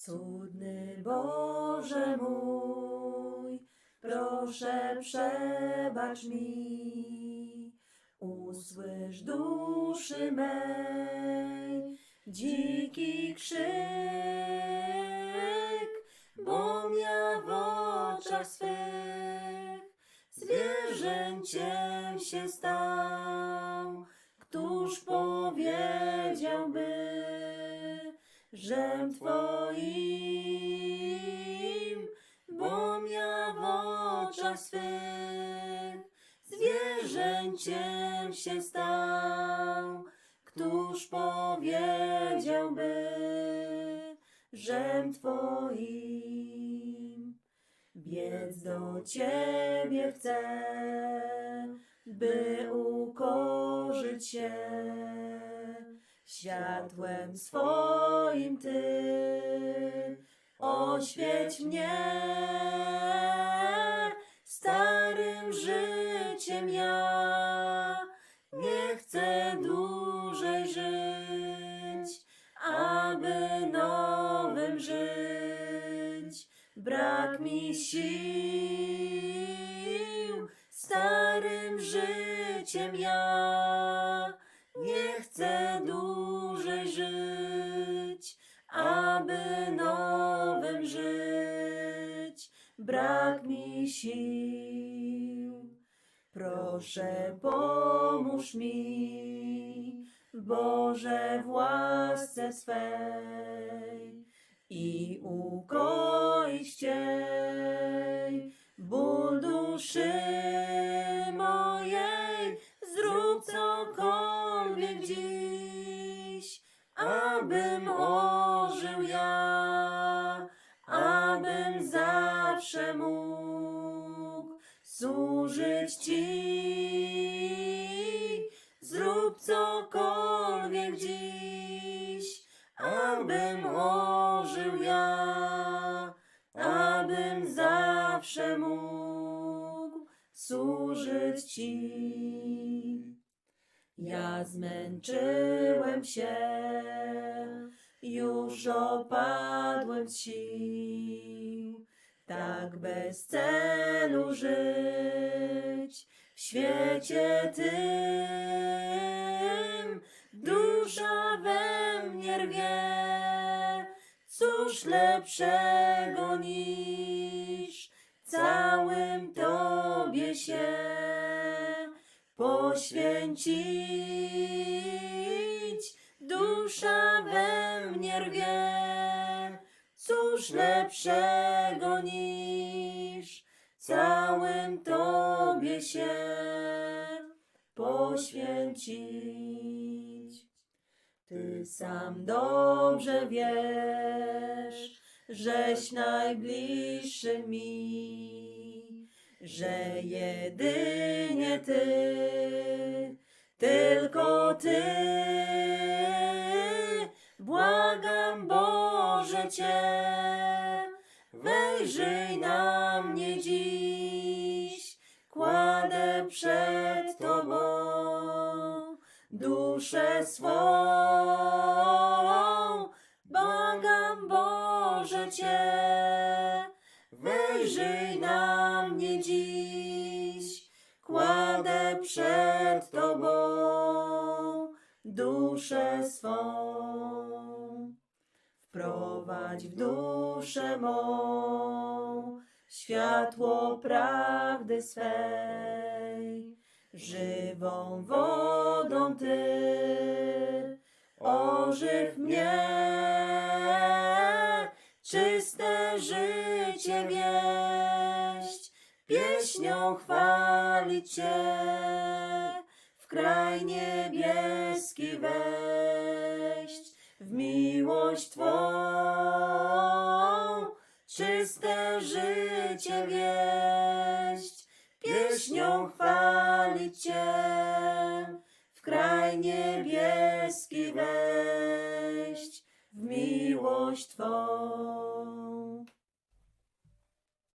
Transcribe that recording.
Cudny Boże mój, proszę przebacz mi, usłysz duszy mej, dziki krzyk, bo ja w oczach swych zwierzęciem się stał. Któż powiedziałby, żem Twoim, bom ja w oczach swych zwierzęciem się stał. Któż powiedziałby, żem Twoim? Biec do Ciebie chcę, by ukorzyć się światłem swoim Ty. Oświeć mnie starym życiem ja, nie chcę dłużej żyć, aby nowym żyć. Brak mi sił, starym życiem ja aby nowym żyć. Brak mi sił. Proszę, pomóż mi, Boże, w łasce swej i ukoić Cię ból duszy mojej. Zrób cokolwiek dziś, abym ożył zawsze mógł służyć Ci. Zrób cokolwiek dziś, abym ożył ja, abym zawsze mógł służyć Ci. Ja zmęczyłem się, już opadłem z sił, tak bez celu żyć w świecie tym. Dusza we mnie rwie, cóż lepszego niż całym Tobie się poświęcić. Dusza we mnie rwie, cóż lepszego niż całym Tobie się poświęcić. Ty sam dobrze wiesz, żeś najbliższy mi, że jedynie Ty, tylko Ty. Cię, wejrzyj na mnie dziś, kładę przed Tobą duszę swą. Błagam Boże Cię, wejrzyj na mnie dziś, kładę przed Tobą duszę swą. Wprowadź w duszę mą światło prawdy swej, żywą wodą Ty. Ożyw mnie, czyste życie wieść, pieśnią chwalić Cię, w kraj niebieski wejść, w miłość Twą, czyste życie wieść, pieśnią chwalić Cię, w kraj niebieski wejść, w miłość Twą.